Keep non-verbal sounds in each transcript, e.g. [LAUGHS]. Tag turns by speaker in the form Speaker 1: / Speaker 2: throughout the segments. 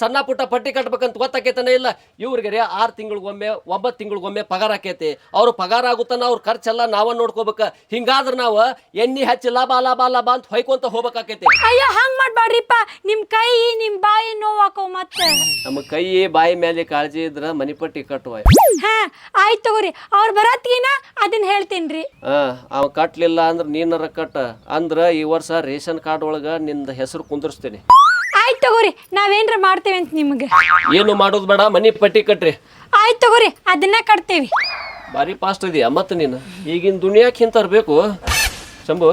Speaker 1: ಸಣ್ಣ ಪುಟ್ಟ ಪಟ್ಟಿ ಕಟ್ಬೇಕಂತ ಗೊತ್ತಾಕೈತನೇ ಇಲ್ಲ. ಇವ್ರಿಗೆ ರೀ ಆರು ತಿಂಗಳಿಗೊಮ್ಮೆ ಒಂಬತ್ತು ತಿಂಗಳಿಗೊಮ್ಮೆ ಪಗಾರ ಆಕೈತಿ. ಅವ್ರ ಪಗಾರ ಆಗುತ್ತಾನ ಅವ್ರ ಖರ್ಚೆಲ್ಲ ನಾವ ನೋಡ್ಕೋಬೇಕು. ಹಿಂಗಾದ್ರೆ ನಾವು ಎಣ್ಣೆ ಹಚ್ಚಿ ಲಾಭ ಲಾಭ ಲಾಭ ಅಂತ ಹೊಯ್ಕೊಂತ ಹೋಗ್ಬೇಕಾಕೈತಿ.
Speaker 2: ಅಯ್ಯ ಹಂಗ್ ಮಾಡ್ಬೇಡ್ರಿಪ್ಪ ನಿಮ್ ಕೈ ನಿಮ್ ಬಾಯಿ ನೋವಾಕೋ ಮತ್ತೆ.
Speaker 1: ನಮ್ಮ ಕೈ ಬಾಯಿ ಮೇಲೆ ಕಾಳಜಿ ಇದ್ರ ಮನಿ ಪಟ್ಟಿ ಕಟ್ಟುವ.
Speaker 2: ಹಾ ಆಯ್ತು ತಗೋರಿ. ಅವ್ರ ಬರತ್ಗಿನ ಅದನ್ನ ಹೇಳ್ತೀನಿ
Speaker 1: ಆ ಅವ ಕಟ್ಲಿಲ್ಲ ಅಂದ್ರೆ ನೀನರ ಕಟ್ಟ. ಅಂದ್ರ ಈ ವರ್ಷ ರೇಷನ್ ಕಾರ್ಡ್ ಒಳಗ ನಿಂದ ಹೆಸರು ಕುಂದರ್ಸ್ತೀನಿ.
Speaker 2: ತಗೋರಿ ನಾವೇನ್ರ ಮಾಡ್ತೇವೆ ಅಂತ ನಿಮ್ಗೆ.
Speaker 1: ಏನು ಮಾಡೋದು ಬೇಡ ಮನಿ ಪಟ್ಟಿ ಕಟ್ರಿ.
Speaker 2: ಆಯ್ತು ತಗೋರಿ ಅದನ್ನ ಕಟ್ತೇವಿ.
Speaker 1: ಬಾರಿ ಫಾಸ್ಟ್ ಇದೆಯಾ ಮತ್ತೆ ನೀನು. ಈಗಿನ ದುನಿಯಾಕ್ ಹಿಂತರ್ಬೇಕು ಬೇಕು. ಶಂಭು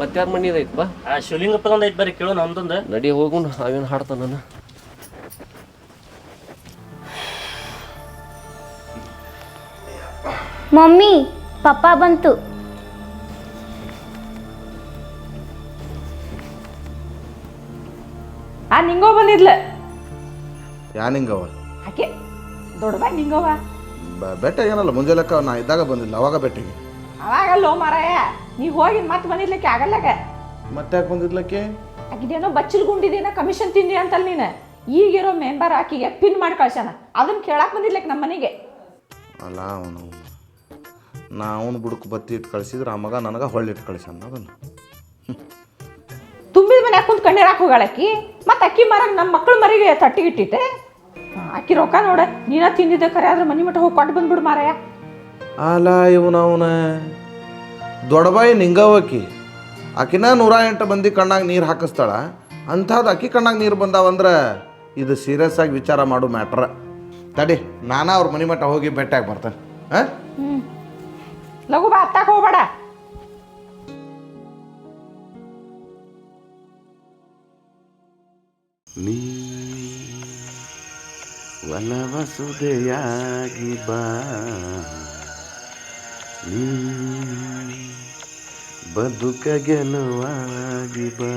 Speaker 1: ಮತ್ಯಾರ ಮನಿ ಐತ್ ಬಾ.
Speaker 3: ಆ ಶಿವಲಿಂಗ ತಗೊಂಡೈತ್ ಬರ್ರಿ ಕೇಳು ನಮ್ದೊಂದು
Speaker 1: ನಡಿ ಹೋಗು ಅವೇನು ಹಾಡ್ತಾನ ನಾನು.
Speaker 4: ಮಮ್ಮಿ ಪಪ್ಪ ಬಂತು.
Speaker 5: ಆ ನಿಂಗೋ ಬಂದಿದ್ಲ
Speaker 6: ಯಾ ನಿಂಗವ
Speaker 5: ಆಕೆ ದೊಡ್ಡಬಾ ನಿಂಗವ್ವ
Speaker 6: ಬೆಟ್ಟ ಏನಲ್ಲ ಮುಂಜಾನೆಕ್ಕ ನಾ ಇದ್ದಾಗ ಬಂದಿಲ್ಲ ಅವಾಗ ಬೆಟ್ಟಿಗೆ.
Speaker 5: ಅವಾಗಲ್ಲೋ ಮಾರಾಯ ನೀ ಹೋಗಿ ಮತ್ತೆ ಬಂದಿದ್ಲಿಕ್ಕೆ ಆಗಲ್ಲಕ
Speaker 6: ಮತ್ತೆ ಯಾಕೆ ಬಂದಿದ್ಲಕ್ಕೆ?
Speaker 5: ಆಕಿದೇನೋ ಬಚ್ಚಲ್ ಗುಂಡಿದೇನೋ ಕಮಿಷನ್ ತಿಂದಿ ಅಂತಲ್ಲ ನೀನು. ಈಗಿರೋ ಮೆಂಬರ್ ಆಕಿಗೆ ಪಿನ್ ಮಾಡಿ ಕಳ್ಸ್ಯಾನ. ಅದನ್ನ ಕೇಳಾಕ ಬಂದಿದ್ಲಕ್ಕೆ ನಮ್ಮ ಮನೆಗೆ.
Speaker 6: ಅಲ್ಲ ಅವನು ನಾ ಅವನು ಬುಡಕ್ಕೆ ಬತ್ತಿ ಇಟ್ಟು ಕಳಿಸಿದ್ರೆ ಆ ಮಗ ನನಗೆ ಹೊಳ್ಳಿಟ್ಟು ಕಳಿಸ್ಯಾನ ಅದನ್ನು.
Speaker 5: ತುಂಬಿದ ಮನೆ ಕುಂತ್ ಕಣ್ಣೀರಾಕ್ ಮತ್ತು ಮತ್ತೆ ಅಕ್ಕಿ ಮರಗ್ ನಮ್ಮ ಮಕ್ಕಳು ಮರಿಗೆ ತಟ್ಟಿಗಿಟ್ಟಿಟ್ಟೆ ಅಕ್ಕಿ ರೊಕ್ಕ ನೋಡ ನೀನ ತಿಂದಿದ್ದೆ ಕರೆ ಆದ್ರೆ ಮನೆ ಮಠ ಹೋಗಿ ಕೊಟ್ಟು ಬಂದ್ಬಿಡು ಮಾರಾಯ.
Speaker 6: ಅಲ್ಲ ಇವನ ಅವನ. ದೊಡ್ಡಬಾಯಿ ನಿಂಗವಕ್ಕಿ ಆಕಿನ ನೂರ ಎಂಟು ಮಂದಿ ಕಣ್ಣಾಗ ನೀರು ಹಾಕಿಸ್ತಾಳ. ಅಂಥದ್ದು ಅಕ್ಕಿ ಕಣ್ಣಾಗ ನೀರು ಬಂದಾವಂದ್ರೆ ಇದು ಸೀರಿಯಸ್ ಆಗಿ ವಿಚಾರ ಮಾಡು ಮ್ಯಾಟ್ರ. ತಡಿ ನಾನು ಅವ್ರ ಮನೆ ಮಠ ಹೋಗಿ ಭೇಟಿಯಾಗಿ ಬರ್ತೇನೆ. ಹಾಂ?
Speaker 5: ಲಘು ಬಾ ಅತ್ತಾಗ ಹೋಗ್ಬೇಡ.
Speaker 7: ನೀ ವಲವಸುದೆಯಾಗಿ ಬಾ. ನೀ ಬದುಕ ಗೆಲುವಾಗಿ ಬಾ.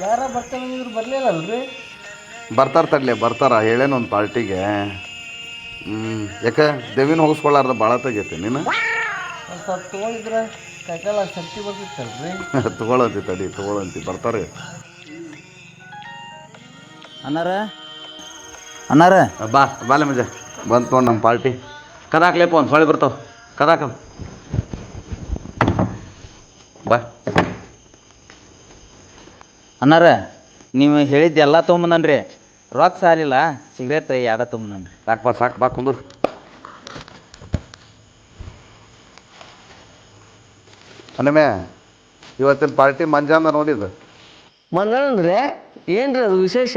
Speaker 8: ಯಾರ ಬರ್ತಾರೆ ಇವ್ರು ಬರಲಿಲ್ಲ ಅಲ್ರಿ
Speaker 7: ಬರ್ತಾರ ತಡ್ಲೆ ಬರ್ತಾರ ಹೇಳೇನು ಒಂದು ಪಾರ್ಟಿಗೆ. ಹ್ಞೂ ಯಾಕೆ ದೇವಿನ ಹೋಗಿಸ್ಕೊಳ್ಳಾರ್ದ ಭಾಳ ತೆಗೈತೆ ನೀನು?
Speaker 8: ಸ್ವಲ್ಪ ತೊಗೊಂಡಿದ್ರೆ ಕೈಕಾಲ ಶಕ್ತಿ ಬರ್ತಿತ್ತಲ್ರಿ [LAUGHS]
Speaker 7: ತಗೊಳಂತಿ ತಡಿ ತಗೊಳಂತಿ ಬರ್ತಾರೆ.
Speaker 8: ಅನ್ನಾರ? ಅನ್ನಾರ?
Speaker 7: ಬಾ ಬಾಲೆ ಮಜ. ಬಂತು ನೋಡಿ ನಮ್ಮ ಪಾರ್ಟಿ. ಕದಾಕ್ಲೇಪ ಒಂದು ಹೊಳೆ ಬರ್ತಾವ. ಕದಾಕ. ಬಾ.
Speaker 8: ಅನ್ನಾರ ನೀವು ಹೇಳಿದ್ದು ಎಲ್ಲ ತೊಗೊಂಬಂದನ್ರಿ. ರೊಕ್ಕ ಸಾಲಿಲ್ಲ ಸಿಗರೇಟ್ ಯಾರ ತೊಗೊಂಬಂದ್ರಿ
Speaker 7: ಸಾಕು ಬಾ ಸಾಕು ಬಾ ಕುಂದ್ರು. ಅನ್ನಮೆ ಇವತ್ತಿನ ಪಾರ್ಟಿ ಮಂಜಾನ ನೋಡಿದ್ದು.
Speaker 8: ಅಂದ್ರೆ? ಏನ್ರಿ ಅದು ವಿಶೇಷ?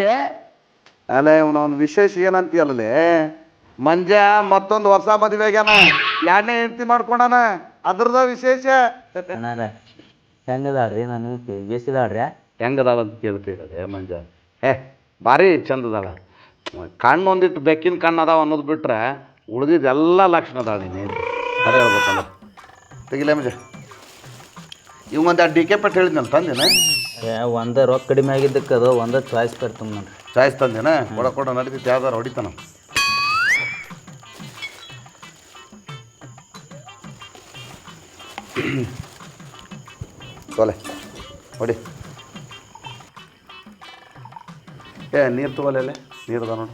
Speaker 7: ಅಲ್ಲ ಇವನೊಂದು ವಿಶೇಷ ಏನಂತೀಯಲ್ಲೇ ಮಂಜ ಮತ್ತೊಂದು ಹೊಸ ಮದುವೆ ಆಗ್ಯಾನ. ಎರಡನೇ ಹೆಂಡತಿ ಮಾಡ್ಕೊಂಡಾನ. ಅದ್ರದ ವಿಶೇಷ.
Speaker 8: ಅನ್ನಾರ ಹೆಂಗದಾಳ್ರಿ? ನಾನು ಬೇಸಿದಾಳ್ರಿ
Speaker 7: ಹೆಂಗದಾಳ ಅಂತ ಕೇಳ್ತೀರ ಮಂಜ. ಏ ಭಾರಿ ಚಂದದಾಳ. ಕಣ್ಣು ಒಂದಿಟ್ಟು ಬೆಕ್ಕಿನ ಕಣ್ಣು ಅದಾವ ಅನ್ನೋದು ಬಿಟ್ರೆ ಉಳಿದಿದ್ದೆಲ್ಲ ಲಕ್ಷಣ ಅದಾಳ ನೀನು ಅದೇ ಹೇಳ್ಬೇಕಲ್ಲ. ತೆಗಿಲೇ ಮಂಜ. ಇವಂಗೊಂದು ಡಿ ಕೆ ಪೆಟ್ ಹೇಳಿದ್ನಲ್ಲ ತಂದೇನ?
Speaker 8: ಒಂದ ರೊಕ್ಕ ಕಡಿಮೆ ಆಗಿದ್ದಕ್ಕೆ ಅದು ಒಂದೇ ಚಾಯ್ಸ್ ಪೇರ್ ತುಂಬ
Speaker 7: ಚಾಯ್ಸ್ ತಂದೇನ? ಕೊಡ ಕೊಡ ನಡೀತಿತ್ತು ಯಾವ್ದಾರು ಹೊಡಿತಾನ. ತೊಲೆ ಹೊಡಿ. ಏ ನೀರು ತಗೊಲೆ ನೀರು ಅದ ನೋಡು.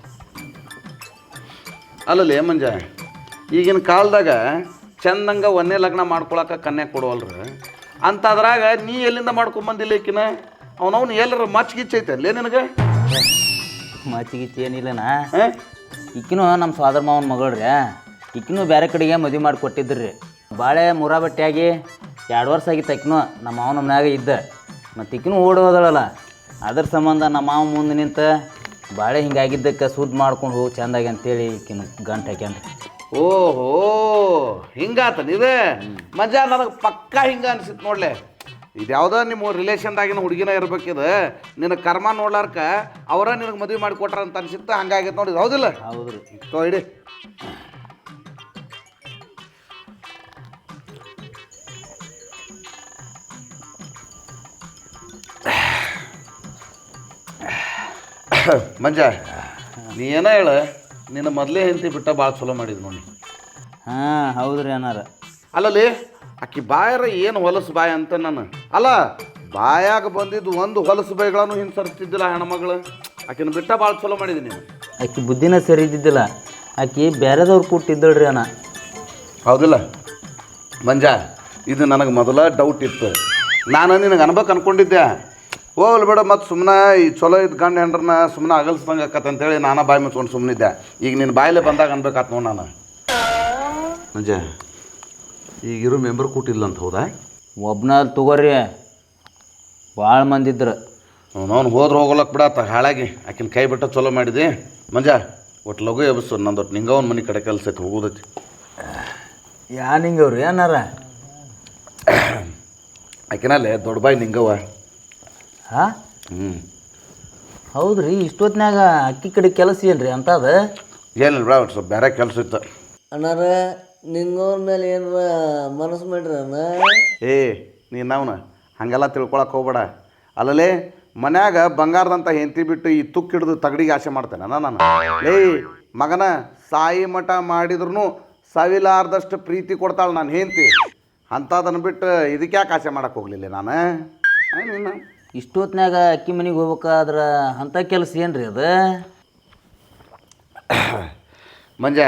Speaker 7: ಅಲ್ಲಲ್ಲಿ ಮಂಜ? ಈಗಿನ ಕಾಲದಾಗ ಚಂದಂಗ ಒಂದೇ ಲಗ್ನ ಮಾಡ್ಕೊಳಕ ಕನ್ಯಾ ಕೊಡುವಲ್ರ. ಅಂತಾದ್ರಾಗ ನೀ ಎಲ್ಲಿಂದ ಮಾಡ್ಕೊಂಬಂದಿಲ್ಲ ಈಕಿನ? ಅವನವ್ನು ಎಲ್ಲರ ಮಚ್ ಗಿಚ್ಚೈತೆ ಅಲ್ಲೇ ನಿನಗೆ?
Speaker 8: ಮಚ್ ಏನಿಲ್ಲನಾ? ಈಕಿನೂ ನಮ್ಮ ಸೋದರ ಮಾವನ ಮಗಳ್ರಿ. ಈಕಿನೂ ಬೇರೆ ಕಡೆಗೆ ಮದುವೆ ಮಾಡಿ ಕೊಟ್ಟಿದ್ರಿ ಮುರಾ ಮುರಾಬಟ್ಟಿಯಾಗಿ ಎರಡು ವರ್ಷ ಆಗಿತ್ತು ಆಕಿನೂ ನಮ್ಮ ಮಾವನ ಮನ್ಯಾಗ ಇದ್ದ. ಮತ್ತು ಈಕಿನೂ ಓಡಿ ಹೋದಳಲ್ಲ. ಅದ್ರ ಸಂಬಂಧ ನಮ್ಮ ಮಾವ ಮುಂದೆ ನಿಂತ ಬಾಳೆ ಹಿಂಗಾಗಿದ್ದಕ್ಕೆ ಸುದ್ದಿ ಮಾಡ್ಕೊಂಡು ಹೋಗಿ ಚೆಂದಾಗಿ ಅಂತೇಳಿ ಈಕಿನ ಗಂಟು ಹಾಕ್ಯಾನ್ರಿ.
Speaker 7: ಓಹೋ ಹಿಂಗಾತ ಇದು ಮಜಾ ನನಗೆ ಪಕ್ಕಾ ಹಿಂಗ ಅನ್ಸಿತ್ತು ನೋಡ್ಲೆ. ಇದು ಯಾವುದೋ ನಿಮ್ಮ ರಿಲೇಷನ್ದಾಗಿನ ಹುಡುಗಿನ ಇರ್ಬೇಕಿದು. ನಿನ್ನ ಕರ್ಮ ನೋಡ್ಲಾರ್ಕ ಅವರ ನಿನಗೆ ಮದುವೆ ಮಾಡಿ ಕೊಟ್ರ ಅಂತ ಅನ್ಸಿತ್ತು ಹಂಗಾಗೈತೆ ನೋಡಿ ಹೌದಿಲ್ಲ?
Speaker 8: ಹೌದ್ರಿ.
Speaker 7: ತೋ ಇಡಿ. ಮಂಜ ನೀ ಏನ ಹೇಳ? ನಿನ್ನ ಮೊದಲೇ ಹೆಂಡತಿ ಬಿಟ್ಟ ಭಾಳ ಚಲೋ ಮಾಡಿದ್ ನೋಡಿ.
Speaker 8: ಹಾಂ ಹೌದ್ರಿ ಅನ್ನಾರ.
Speaker 7: ಅಲ್ಲಲ್ಲಿ ಆಕಿ ಬಾಯರ ಏನು ಹೊಲಸು ಬಾಯ ಅಂತ ನಾನು. ಅಲ್ಲ ಬಾಯಾಗ ಬಂದಿದ್ದು ಒಂದು ಹೊಲಸು ಬೈಗಳನ್ನು ಹಿಂಸರಿಸ್ತಿದ್ದಿಲ್ಲ ಹೆಣ್ಮಗಳು. ಆಕಿನ ಬಿಟ್ಟ ಭಾಳ ಚಲೋ ಮಾಡಿದೆ ನೀನು.
Speaker 8: ಆಕಿ ಬುದ್ಧಿನ ಸರಿ ಇದ್ದಿದ್ದಿಲ್ಲ ಆಕಿ ಬೇರೆದವ್ರು ಕೊಟ್ಟಿದ್ದಳ್ರಿ ಅಣ್ಣ.
Speaker 7: ಹೌದಿಲ್ಲ? ಮಂಜ ಇದು ನನಗೆ ಮೊದಲ ಡೌಟ್ ಇತ್ತು. ನಾನು ನಿನಗೆ ಅನ್ಬೇಕು ಅನ್ಕೊಂಡಿದ್ದೆ. ಹೋಗ್ಲಿ ಬೇಡ ಮತ್ತು ಸುಮ್ಮನೆ ಈ ಚಲೋ ಇದ್ದ ಗಂಡ ಹೆಂಡ್ರನ್ನ ಸುಮ್ಮನೆ ಅಗಲ್ಸ್ದಂಗೆ ಆಕತ್ತೆ ಅಂತೇಳಿ ನಾನು ಬಾಯಿ ಮುಚ್ಕೊಂಡು ಸುಮ್ಮನಿದ್ದೆ ಈಗ ನಿನ್ನ ಬಾಯಲ್ಲೇ ಬಂದಾಗ ಅನ್ಬೇಕಾತ್ ನೋಡಿ ನಾನು. ಅಜ್ಜ ಈಗಿರೋ ಮೆಂಬರ್ ಕೂಟಿಲ್ಲ ಅಂತ ಹೌದಾ?
Speaker 8: ಒಬ್ನ ತಗೋರಿ ಭಾಳ ಮಂದಿ ಇದ್ರೆ.
Speaker 7: ನಾನು ಹೋದ್ರೆ ಹೋಗ್ಲಕ್ಕೆ ಬಿಡತ್ತ ಹಾಳಾಗಿ. ಆಕಿನ ಕೈ ಬಿಟ್ಟ ಚಲೋ ಮಾಡಿದೆ. ಮಂಜ ಒಟ್ಟು ಲಘು ಎಬ್ಸು ನಂದು ಒಟ್ಟು ನಿಂಗವನ ಮನೆ ಕಡೆ ಕೆಲಸ ಐತಿ ಹೋಗೋದೈತಿ.
Speaker 8: ಯಾ ನಿಂಗವ್ರಿ ಏನಾರ?
Speaker 7: ಆಕಿನಲ್ಲೇ ದೊಡ್ಡ ಬಾಯಿ ನಿಂಗವ
Speaker 8: ಹಾಂ?
Speaker 7: ಹ್ಞೂ
Speaker 8: ಹೌದ್ರಿ ಇಷ್ಟೊತ್ತಿನಾಗ ಅಕ್ಕಿ ಕಡೆ ಕೆಲಸ ಏನ್ರಿ ಅಂತದ?
Speaker 7: ಏನಿಲ್ಲ ಬಿಡ ಒಟ್ಟು ಸ್ವಲ್ಪ ಬೇರೆ ಕೆಲಸ ಇತ್ತು.
Speaker 9: ಅಣ್ಣಾರ ನಿಂಗವ್ರ ಮೇಲೆ ಮನಸ್ ಮನಸ್ಸು ಮಾಡ್ರಣ್ಣ
Speaker 7: ಏ ನೀನು ಅವನ ಹಂಗೆಲ್ಲ ತಿಳ್ಕೊಳಕ್ಕೆ ಹೋಗ್ಬೇಡ. ಅಲ್ಲಲೇ ಮನ್ಯಾಗ ಬಂಗಾರದಂತ ಹೆಂತಿ ಬಿಟ್ಟು ಈ ತುಕ್ಕು ಹಿಡಿದು ತಗಡಿಗೆ ಆಸೆ ಮಾಡ್ತೇನೆ ನಾನು. ಏಯ್ ಮಗನ ಸಾಯಿ ಮಠ ಮಾಡಿದ್ರು ಸವಿಲಾರ್ದಷ್ಟು ಪ್ರೀತಿ ಕೊಡ್ತಾಳೆ ನಾನು ಹೆಂಡತಿ. ಅಂಥದನ್ನು ಬಿಟ್ಟು ಇದಕ್ಕೆ ಯಾಕೆ ಆಸೆ ಮಾಡಕ್ಕೆ ಹೋಗಲಿಲ್ಲ ನಾನು? ನೀನು?
Speaker 8: ಇಷ್ಟೊತ್ನ್ಯಾಗ ಅಕ್ಕಿ ಮನೆಗೆ ಹೋಗ್ಬೇಕಾದ್ರೆ ಅಂಥ ಕೆಲಸ ಏನ್ರಿ ಅದು?
Speaker 7: ಮಂಜ,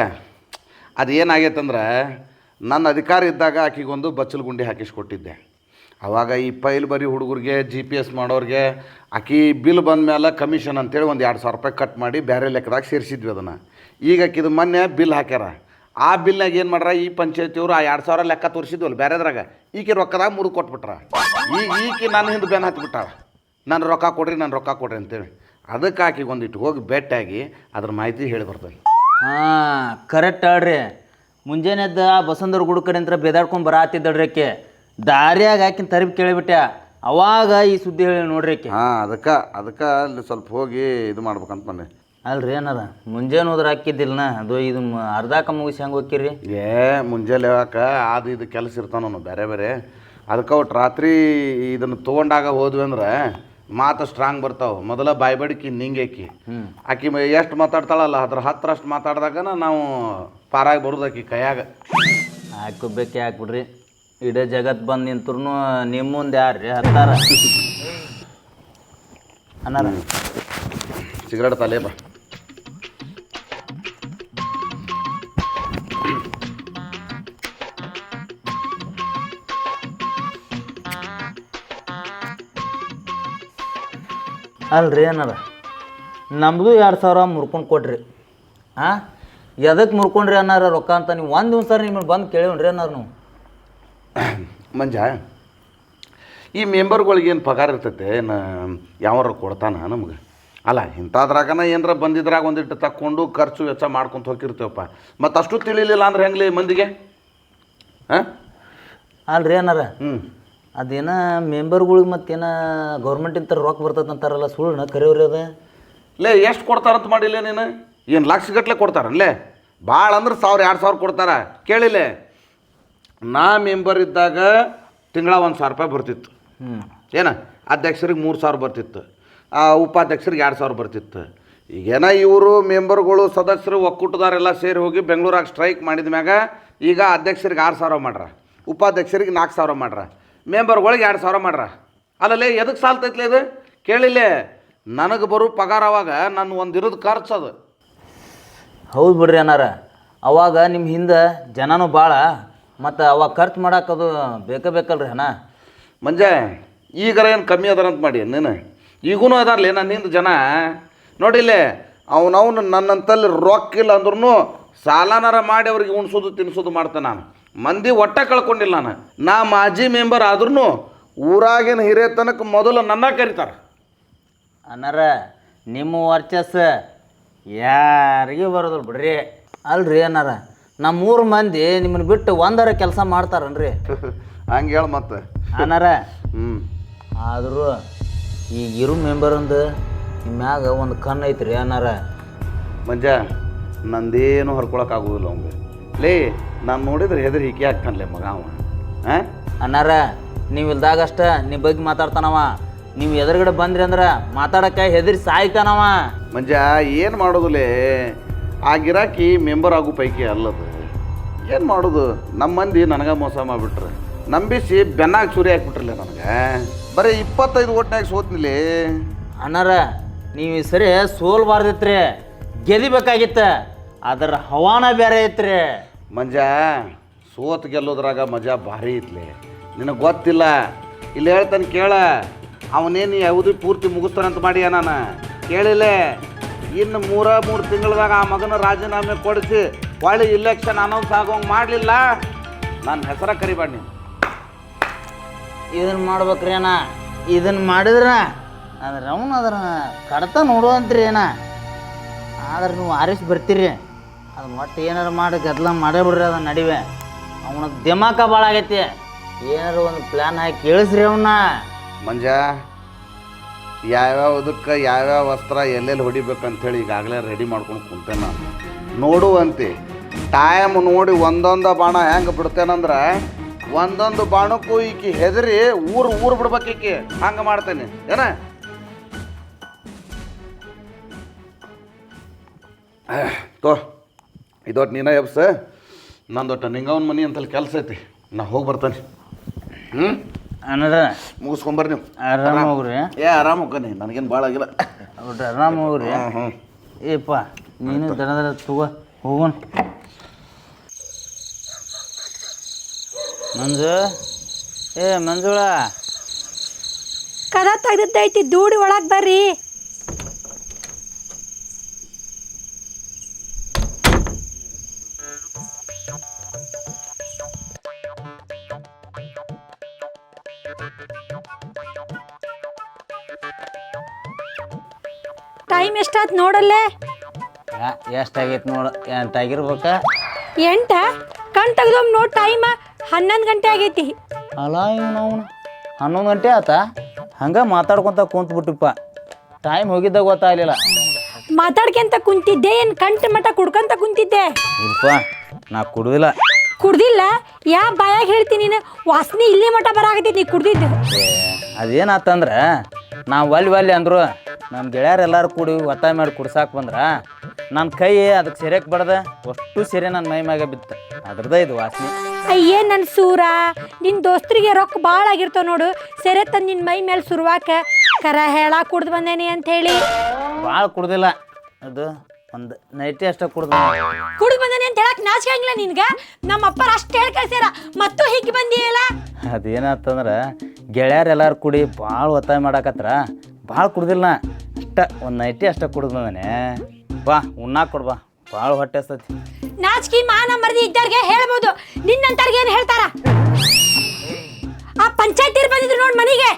Speaker 7: ಅದು ಏನಾಗೈತಂದ್ರೆ ನನ್ನ ಅಧಿಕಾರ ಇದ್ದಾಗ ಆಕಿಗೊಂದು ಬಚ್ಚಲು ಗುಂಡಿ ಹಾಕಿಸ್ಕೊಟ್ಟಿದ್ದೆ. ಅವಾಗ ಈ ಪೈಲ್ ಬರಿ ಹುಡುಗರಿಗೆ ಜಿ ಪಿ ಎಸ್ ಮಾಡೋರಿಗೆ ಆಕಿ ಬಿಲ್ ಬಂದ ಮೇಲೆ ಕಮಿಷನ್ ಅಂತೇಳಿ ಒಂದು ಎರಡು ಸಾವಿರ ರೂಪಾಯಿ ಕಟ್ ಮಾಡಿ ಬೇರೆ ಲೆಕ್ಕದಾಗ ಸೇರಿಸಿದ್ವಿ ಅದನ್ನು. ಈಗ ಆಕಿದು ಮೊನ್ನೆ ಬಿಲ್ ಹಾಕ್ಯಾರ. ಆ ಬಿಲ್ನಾಗ ಏನು ಮಾಡ್ರ ಈ ಪಂಚಾಯತಿಯವರು ಆ ಎರಡು ಸಾವಿರ ಲೆಕ್ಕ ತೋರಿಸಿದ್ವಲ್ಲ ಬೇರೆದ್ರಾಗ ಈಕೆ ರೊಕ್ಕದಾಗ ಮುರು ಕೊಟ್ಬಿಟ್ರ. ಈ ಈಕೆ ನನ್ನ ಹಿಂದೆ ಬೆನ್ನು ಹತ್ಬಿಟ್ಟಾಳ. ನಾನು ರೊಕ್ಕ ಕೊಡ್ರಿ ನಾನು ರೊಕ್ಕ ಕೊಡ್ರಿ ಅಂತೇಳಿ. ಅದಕ್ಕೆ ಆಕಿಗೆ ಒಂದಿಟ್ಟು ಹೋಗಿ ಭೇಟಿಯಾಗಿ ಅದ್ರ ಮಾಹಿತಿ ಹೇಳಿ ಬರ್ತದೆ
Speaker 8: ಹಾಂ ಕರೆಕ್ಟ್ ಆಡ್ರಿ ಮುಂಜಾನೆ ಎದ್ದ ಆ ಬಸಂದವ್ರ ಗುಡು ಕಡೆ ಅಂತ ಬೇದಾಡ್ಕೊಂಡು ಬರಾತಿದ್ದಳ್ರಿ ಆಕೆ. ದಾರಿಯಾಗ ಆಕಿನ ತರಬಿ ಕೇಳಿಬಿಟ್ಟೆ ಅವಾಗ ಈ ಸುದ್ದಿ ಹೇಳಿ ನೋಡ್ರಿ ಆಕೆ.
Speaker 7: ಹಾಂ ಅದಕ್ಕೆ ಅದಕ್ಕೆ ಅಲ್ಲಿ ಸ್ವಲ್ಪ ಹೋಗಿ ಇದು ಮಾಡ್ಬೇಕಂತ ಬಂದೆ.
Speaker 8: ಅಲ್ರಿ ಏನಾರ ಮುಂಜಾನೆ ಹೋದ್ರೆ ಹಾಕಿದ್ದಿಲ್ಲನ ಅದು ಇದು ಅರ್ಧಕ್ಕೆ ಅರ್ಧಾಕ ಮುಗಿಸಿ ಹೆಂಗೆ ಹೋಗ್ಕಿರಿ
Speaker 7: ಏ ಮುಂಜಾನೆ ಯಾಕೆ ಅದು ಇದು ಕೆಲಸ ಇರ್ತಾನ ಬೇರೆ ಬೇರೆ ಅದಕ್ಕೆ ಒಟ್ಟು ರಾತ್ರಿ ಇದನ್ನು ತೊಗೊಂಡಾಗ ಹೋದ್ವಿ ಅಂದ್ರೆ ಮಾತು ಸ್ಟ್ರಾಂಗ್ ಬರ್ತಾವೆ. ಮೊದಲ ಬಾಯ್ಬಡಿಕಿ ನಿಂಗೇಕಿ ಆಕಿ ಎಷ್ಟು ಮಾತಾಡ್ತಾಳಲ್ಲ ಅದ್ರ ಅಷ್ಟು ಮಾತಾಡ್ದಾಗನ ನಾವು ಪಾರಾಗಿ ಬರೋದು ಆಕಿ ಕೈಯಾಗ.
Speaker 8: ಹಾಕೋಬೇಕೆ ಹಾಕ್ಬಿಡ್ರಿ. ಇಡೀ ಜಗತ್ ಬಂದು ನಿಂತ್ರು ನಿಮ್ಮ ಮುಂದೆ ಯಾರ್ರಿ ಹತ್ತಾರ? ಅನ್ನ
Speaker 7: ಸಿಗರೇಟ್ ತಲೆ ಬಾ.
Speaker 8: ಅಲ್ರಿ ಏನಾರ? ನಮ್ಮದು ಎರಡು ಸಾವಿರ ಮುರ್ಕೊಂಡು ಕೊಡ್ರಿ ಹಾಂ ಎದಕ್ಕೆ ಮುರ್ಕೊಂಡ್ರಿ ಅನ್ನಾರ ರೊಕ್ಕ ಅಂತ ನೀವು ಒಂದು ದಿವಸ ನಿಮ್ಮನ್ನು ಬಂದು ಕೇಳಿವ್ರಿ ಅನ್ನಾರ ನೀವು.
Speaker 7: ಮಂಜ ಈ ಮೆಂಬರ್ಗಳಿಗೆ ಏನು ಪಗಾರ ಇರ್ತೈತೆ? ಏನು ಯಾವಾರ ಕೊಡ್ತಾನ ನಮ್ಗೆ? ಅಲ್ಲ ಇಂಥದ್ರಾಗನ ಏನರ ಬಂದಿದ್ರಾಗ ಒಂದಿಟ್ಟು ತಕ್ಕೊಂಡು ಖರ್ಚು ವೆಚ್ಚ ಮಾಡ್ಕೊಂತ ಹೋಗಿರ್ತೇವಪ್ಪ ಮತ್ತು ಅಷ್ಟು ತಿಳಿಲಿಲ್ಲ ಅಂದ್ರೆ ಹೆಂಗ್ಲಿ ಮಂದಿಗೆ? ಹಾಂ
Speaker 8: ಅಲ್ರಿ ಏನಾರ
Speaker 7: ಹ್ಞೂ
Speaker 8: ಅದೇನ ಮೆಂಬರ್ಗಳಿಗೆ ಮತ್ತೇನ ಗೌರ್ಮೆಂಟಿಂದ ರೊಕ್ಕ ಬರ್ತೈತೆ ಅಂತಾರಲ್ಲ ಸುಳ್ಳು ಕರೆಯವ್ರಿ ಅದ?
Speaker 7: ಲೇ ಎಷ್ಟು ಕೊಡ್ತಾರಂತ ಮಾಡಿಲ್ಲ ನೀನು? ಏನು ಲಕ್ಷಗಟ್ಲೆ ಕೊಡ್ತಾರಲ್ಲೇ ಭಾಳ ಅಂದ್ರೆ ಸಾವಿರ ಎರಡು ಸಾವಿರ ಕೊಡ್ತಾರ. ಕೇಳಿಲ್ಲೇ ನಾ ಮೆಂಬರ್ ಇದ್ದಾಗ ತಿಂಗಳ ಒಂದು ಸಾವಿರ ರೂಪಾಯಿ ಬರ್ತಿತ್ತು.
Speaker 8: ಹ್ಞೂ
Speaker 7: ಏನ? ಅಧ್ಯಕ್ಷರಿಗೆ ಮೂರು ಸಾವಿರ ಬರ್ತಿತ್ತು. ಆ ಉಪಾಧ್ಯಕ್ಷರಿಗೆ ಎರಡು ಸಾವಿರ ಬರ್ತಿತ್ತು. ಈಗೇನ ಇವರು ಮೆಂಬರ್ಗಳು ಸದಸ್ಯರು ಒಕ್ಕೂಟದಾರೆಲ್ಲ ಸೇರಿ ಹೋಗಿ ಬೆಂಗಳೂರಾಗ ಸ್ಟ್ರೈಕ್ ಮಾಡಿದ ಮ್ಯಾಗ ಈಗ ಅಧ್ಯಕ್ಷರಿಗೆ ಆರು ಸಾವಿರ ಮಾಡ್ರ. ಉಪಾಧ್ಯಕ್ಷರಿಗೆ ನಾಲ್ಕು ಸಾವಿರ ಮಾಡ್ರ. ಮೆಂಬರ್ಗಳಿಗೆ ಎರಡು ಸಾವಿರ ಮಾಡ್ರ. ಅಲ್ಲಲ್ಲೇ ಎದಕ್ಕೆ ಸಾಲ್ತೈತ್ಲೆ ಇದು? ಕೇಳಿಲ್ಲೇ. ನನಗೆ ಬರೋ ಪಗಾರ ಅವಾಗ ನನ್ನ ಒಂದು ಇರೋದು ಖರ್ಚು ಅದು.
Speaker 8: ಹೌದು ಬಿಡ್ರಿ ಅನ್ನಾರ. ಅವಾಗ ನಿಮ್ಮ ಹಿಂದೆ ಜನನೂ ಭಾಳ ಮತ್ತು ಅವಾಗ ಖರ್ಚು ಮಾಡೋಕ್ಕದು ಬೇಕೇ ಬೇಕಲ್ರಿ ಅಣ್ಣ.
Speaker 7: ಮಂಜೆ ಈಗರ ಏನು ಕಮ್ಮಿ ಅದಾರಂತ ಮಾಡಿ ನೀನು ಈಗೂ ಅದಾರಲಿ ನನ್ನ ಹಿಂದೆ ಜನ. ನೋಡಿಲ್ಲೇ ಅವನವನು ನನ್ನಂತಲ್ಲಿ ರೊಕ್ಕ ಇಲ್ಲ ಅಂದ್ರೂ ಸಾಲನಾರ ಮಾಡಿ ಅವ್ರಿಗೆ ಉಣ್ಸೋದು ತಿನ್ಸೋದು ಮಾಡ್ತೇನೆ ನಾನು. ಮಂದಿ ಒಟ್ಟ ಕಳ್ಕೊಂಡಿಲ್ಲ ನಾನು. ನಾ ಮಾಜಿ ಮೆಂಬರ್ ಆದ್ರೂ ಊರಾಗಿನ ಹಿರಿಯತನಕ್ಕೆ ಮೊದಲು ನನ್ನ ಕರೀತಾರೆ.
Speaker 8: ಅನ್ನಾರ ನಿಮ್ಮ ವರ್ಚಸ್ ಯಾರಿಗೆ ಬರೋದಿಲ್ಲ ಬಿಡ್ರಿ. ಅಲ್ರಿ ಅನ್ನಾರ ನಮ್ಮೂರು ಮಂದಿ ನಿಮ್ಮನ್ನು ಬಿಟ್ಟು ಒಂದರ ಕೆಲಸ ಮಾಡ್ತಾರನ್ರಿ.
Speaker 7: ಹಂಗೆ ಹೇಳ ಮತ್ತೆ.
Speaker 8: ಅನ್ನಾರ
Speaker 7: ಹ್ಞೂ
Speaker 8: ಆದರೂ ಈಗ ಇರೋ ಮೆಂಬರಂದು ನಿಮ್ಮ ಮ್ಯಾಗ ಒಂದು ಕಣ್ಣು ಐತ್ರಿ ಅನ್ನಾರ
Speaker 7: ಮಂಜ ನಂದೇನು ಹರ್ಕೊಳಕ್ಕಾಗೋದಿಲ್ಲ ಅವಂಗೆ. ಲೇ ನಾನು ನೋಡಿದ್ರೆ ಹೆದರಿ ಹೀಗೆ ಆಗ್ತಾನಲ್ಲೇ ಮಗ ಅವ. ಹಾಂ
Speaker 8: ಅನ್ನಾರ ನೀವು ಇಲ್ದಾಗಷ್ಟ ನಿಮ್ಮ ಬಗ್ಗೆ ಮಾತಾಡ್ತಾನವ. ನೀವು ಎದುರುಗಡೆ ಬಂದ್ರಿ ಅಂದ್ರೆ ಮಾತಾಡಕ್ಕೆ ಹೆದರಿ ಸಾಯ್ತಾನವ.
Speaker 7: ಮಂಜ ಏನು ಮಾಡೋದುಲೇ? ಆ ಗಿರಾಕಿ ಮೆಂಬರ್ ಆಗು ಪೈಕಿ ಅಲ್ಲದು. ಏನು ಮಾಡೋದು? ನಮ್ಮ ಮಂದಿ ನನಗೆ ಮೋಸ ಮಾಡಿಬಿಟ್ರೆ. ನಂಬಿಸಿ ಬೆನ್ನಾಗಿ ಚೂರಿ ಹಾಕ್ಬಿಟ್ರಲ್ಲ ನನಗೆ. ಬರೀ ಇಪ್ಪತ್ತೈದು ಓಟ್ನಾಗ ಸೋತ್ನಿಲಿ?
Speaker 8: ಅಣ್ಣಾರ ನೀವು ಈ ಸರಿ ಸೋಲ್ಬಾರ್ದಿತ್ರಿ. ಗೆದಿಬೇಕಾಗಿತ್ತ. ಅದರ ಹವಾನ ಬೇರೆ ಐತ್ರಿ.
Speaker 7: ಮಂಜ, ಸೋತ್ ಗೆಲ್ಲೋದ್ರಾಗ ಮಜಾ ಭಾರಿ ಇತ್ಲೆ ನಿನಗೆ ಗೊತ್ತಿಲ್ಲ? ಇಲ್ಲಿ ಹೇಳ್ತಾನೆ ಕೇಳ. ಅವನೇನು ಯಾವುದು ಪೂರ್ತಿ ಮುಗಿಸ್ತಾನಂತ ಮಾಡಿಯ ನಾನು? ಕೇಳಿಲ್ಲ ಇನ್ನು ಮೂರ, ಮೂರು ತಿಂಗಳದಾಗ ಆ ಮಗನ ರಾಜೀನಾಮೆ ಕೊಡಿಸಿ ಹೊಳ್ಳಿ ಇಲೆಕ್ಷನ್ ಅನೌನ್ಸ್ ಆಗೋಂಗೆ ಮಾಡಲಿಲ್ಲ? ನನ್ನ ಹೆಸರ ಕರಿಬೇಡ ನೀನು.
Speaker 8: ಇದನ್ನು ಮಾಡ್ಬೇಕ್ರಿ ಅಣ್ಣ. ಇದನ್ನು ಮಾಡಿದ್ರೆ ಅದ್ರ ಅವನು ಅದರ ಕಡತ ನೋಡುವಂತ್ರಿ ಅಣ್ಣ. ಆದ್ರೆ ನೀವು ಆರಿಸಿ ಬರ್ತೀರಿ. ಅದನ್ನ ಒಟ್ಟು ಏನಾರು ಮಾಡಿ ಗದ್ಲ ಮಾಡೇ ಬಿಡ್ರಿ ಅದನ್ನ ನಡಿವೆ. ಅವನ ದಿಮಾಕ ಭಾಳ ಆಗೈತಿ. ಏನಾರು ಒಂದು ಪ್ಲ್ಯಾನ್ ಹಾಕಿ ಕೇಳಿಸ್ರಿ ಅವನ್ನ
Speaker 7: ಮಂಜ ಯಾವ್ಯಾವುದಕ್ಕೆ ಯಾವ್ಯಾವ ವಸ್ತ್ರ ಎಲ್ಲೆಲ್ಲಿ ಹೊಡಿಬೇಕಂತೇಳಿ ಈಗಾಗಲೇ ರೆಡಿ ಮಾಡ್ಕೊಂಡು ಕುಂತೇನೆ ನಾನು. ನೋಡುವಂತೆ ಟೈಮ್ ನೋಡಿ ಒಂದೊಂದು ಬಾಣ ಹೆಂಗೆ ಬಿಡ್ತೇನಂದ್ರೆ, ಒಂದೊಂದು ಬಾಣಕ್ಕೂ ಈಕಿ ಹೆದರಿ ಊರು ಊರು ಬಿಡ್ಬೇಕು ಈಕಿ. ಹಂಗೆ ಮಾಡ್ತೇನೆ. ಏನ? ತೋ. ಇದೊಟ್ಟು ನೀನ ಎಬ್ಸ ನಂದೊಟ್ಟು ನಿಂಗವನ ಮನೆ ಅಂತಲ್ಲಿ ಕೆಲಸ ಐತಿ. ನಾ ಹೋಗಿ ಬರ್ತಾನೆ. ಹ್ಞೂ
Speaker 8: ಅನ್ನದ
Speaker 7: ಮುಗಿಸ್ಕೊಂಬರ್ರಿ ನೀವು.
Speaker 8: ಆರಾಮ ಹೋಗ್ರಿ.
Speaker 7: ಏ ಆರಾಮ ಹೋಗ್ತಾನೆ ನನಗೇನು ಭಾಳ ಆಗಿಲ್ಲ.
Speaker 8: ಅವ್ರು ಆರಾಮ ಹೋಗ್ರಿ.
Speaker 7: ಹ್ಞೂ
Speaker 8: ಏಪ್ಪ ನೀನು ದನದರ ತಗೋ ಹೋಗೋಣ. ಮಂಜು ಏ ಮಂಜುಳ.
Speaker 2: ಕದ ತೆಗ್ದೈತಿ ದೂಡಿ ಒಳಗೆ ಬರ್ರಿ. ಎಷ್ಟಾತ್ ನೋಡಲ್ಲೇ?
Speaker 8: ಎಷ್ಟಾಗೈತೆ ನೋಡು ಎಂಟಾಗಿರ್ಬೇಕ
Speaker 2: ಎಂಟ? ಕಣ್ ತೆಗ್ದೊಮ್ಮೆ ನೋಡ್ ಟೈಮ್ ಹನ್ನೊಂದು ಗಂಟೆ ಆಗೈತಿ.
Speaker 8: ಅಲ್ಲ ಇವನು ಅವನು. ಹನ್ನೊಂದು ಗಂಟೆ ಆತ? ಹಂಗೆ ಮಾತಾಡ್ಕೊತ ಕುಂತ್ಬಿಟ್ಟಿಪ್ಪ. ಟೈಮ್ ಹೋಗಿದ್ದ ಗೊತ್ತಾಗ್ಲಿಲ್ಲ.
Speaker 2: ಮಾತಾಡ್ಕೊಂತ ಕುಂತಿದ್ದೆ ಏನ್ ಕಂಠ ಮಟ ಕುಡ್ಕಂತ ಕುಂತಿದ್ದೆ?
Speaker 8: ಇಲ್ಪ ನಾ ಕುಡ್ದಿಲ್ಲ.
Speaker 2: ಕುಡ್ದಿಲ್ಲ? ಯಾ ಬಾಯಾಗ ಹೇಳ್ತೀನಿ ನೀನು ವಾಸನೆ ಇಲ್ಲಿ ಮಟ ಬರಾಕತ್ತೈತಿ ನೀ ಕುಡ್ದಿದ್ದು?
Speaker 8: ಅದೇನಾತಂದ್ರೆ ನಾವು ಒಲ್ಲಿ ಒಲ್ಲಿ ಅಂದರು ನಮ್ಮ ಗೆಳೆಯರೆಲ್ಲರೂ ಕೂಡಿ ಒತ್ತಾಯ ಮಾಡಿ ಕುಡ್ಸಾಕ್ ಬಂದ್ರೆ ನನ್ನ ಕೈ ಅದಕ್ಕೆ ಸೆರೆಕ್ ಬಡ್ದ ಅಷ್ಟು ಸೆರೆ ನನ್ನ ಮೈ ಮ್ಯಾಗ ಬಿತ್ತು. ಅದ್ರದೇ ಇದು ವಾಸನೆ.
Speaker 2: ಅಯ್ಯೇ ನನ್ನ ಸೂರ ನಿನ್ನ ದೋಸ್ತರಿಗೆ ರೊಕ್ಕ ಭಾಳ ಆಗಿರ್ತಾವ ನೋಡು. ಸೆರೆ ತಂದು ನಿನ್ನ ಮೈ ಮೇಲೆ ಸುರುವಾಕ ಕರ ಹೇಳ ಕುಡ್ದು ಬಂದೇನಿ ಅಂತ ಹೇಳಿ.
Speaker 8: ಭಾಳ ಕುಡ್ದಿಲ್ಲ. ಅದು ಒಂದು ನೈಟಿ ಅಷ್ಟೇ ಕುಡ್ದು
Speaker 2: ಕುಡಿದು ಬಂದಾನೆ ಅಂತ ಹೇಳಕ್ ನಾಚಿಕೆ ಆಗಿಲ್ಲ ನಿನ್ಗೆ? ನಮ್ಮ ಅಪ್ಪ ಅಷ್ಟು ಹೇಳಿ ಕಳ್ಸ್ಯಾರ ಮತ್ತು ಹೀಗೆ ಬಂದಿಯಲ್ಲ?
Speaker 8: ಅದೇನಾತಂದ್ರೆ ಗೆಳೆಯರು ಎಲ್ಲರೂ ಕುಡಿ ಭಾಳ ಒತ್ತಾಯ ಮಾಡಕತ್ರ ಭಾಳ ಕುಡ್ದಿಲ್ಲ ನಾ. ಅಷ್ಟ ಒಂದು ನೈಟಿ ಅಷ್ಟೇ ಕುಡ್ದು ಬಂದಾನೆ. ಬಾ ಉಣ್ಣಾಕ್ ಕೊಡ್ಬಾ ಭಾಳ ಹೊಟ್ಟೆ ಸತಿ
Speaker 2: ನಾಚಿಕೆ ಮಾನ ಮರದಿ ಇದ್ದವ್ರಿಗೆ ಹೇಳ್ಬೋದು. ನಿನ್ನಂತವ್ರಿಗೆ ಏನು ಹೇಳ್ತಾರ? ಆ ಪಂಚಾಯತಿ ಬಂದಿದ್ರು ನೋಡ್ ಮನೆಗೆ.